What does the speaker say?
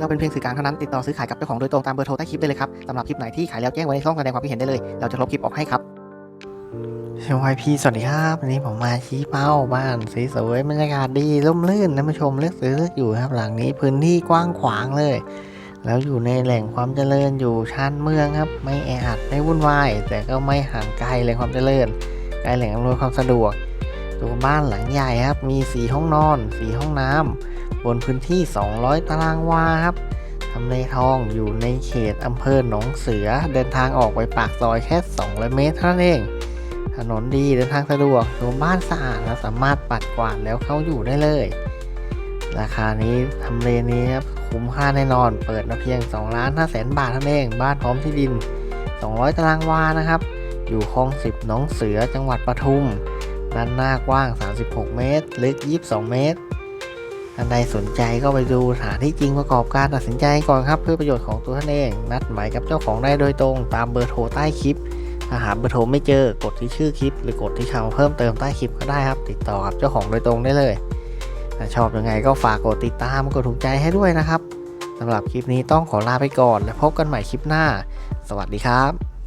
เราเป็นเพียงสื่อกลางเท่านั้นติดต่อซื้อขายกับเจ้าของโดยตรงตามเบอร์โทรใต้คลิปได้เลยครับสำหรับคลิปไหนที่ขายแล้วแจ้งไว้ในช่องแสดงความคิดเห็นได้เลย เราจะลบคลิปออกให้ครับเชวายพีสวัสดีครับวันนี้ผมมาชี้เป้าบ้านสวยๆบรรยากาศดีร่มรื่นท่านผู้ชมเลือกซื้อเลือกอยู่ครับหลังนี้พื้นที่กว้างขวางเลย แล้วอยู่ในแหล่งความเจริญอยู่ชานเมืองครับ ไม่แออัดไม่วุ่นวายแต่ก็ไม่ห่างไกลแหล่งความเจริญใกล้แหล่งอำนวยความสะดวกตัวบ้านหลังใหญ่ครับมี 4 ห้องนอน 4 ห้องน้ำ บนพื้นที่ 200 ตารางวาครับทำเลทองอยู่ในเขตอำเภอหนองเสือ เดินทางออกไปปากซอยแค่ 200 เมตรเท่านั้นเอง ถนนดีเดินทางสะดวกตัวบ้านสะอาดและสามารถปัดกวาดแล้วเข้าอยู่ได้เลย ราคานี้ทำเลนี้ครับคุ้มค่าแน่นอน เปิดมาเพียง2ล้าน5แสนบาทเท่านั้นเอง บ้านพร้อมที่ดิน 200 ตารางวานะครับ อยู่คลอง 10 หนองเสือจังหวัดปทุม ด้านหน้ากว้าง 36 เมตร ลึก 22 เมตร ท่านใดสนใจก็ไปดูสถานที่จริงประกอบการตัดสินใจก่อนครับเพื่อประโยชน์ของตัวท่านเอง นัดหมายกับเจ้าของได้โดยตรง ตามเบอร์โทรใต้คลิปถ้าหาเบอร์โทรไม่เจอกดที่ชื่อคลิป หรือกดที่คำเพิ่มเติมใต้คลิปก็ได้ครับ ติดต่อกับเจ้าของโดยตรงได้เลยถ้าชอบยังไงก็ฝากกดติดตามกดถูกใจให้ด้วยนะครับสำหรับคลิปนี้ต้องขอลาไปก่อน และพบกันใหม่คลิปหน้า สวัสดีครับ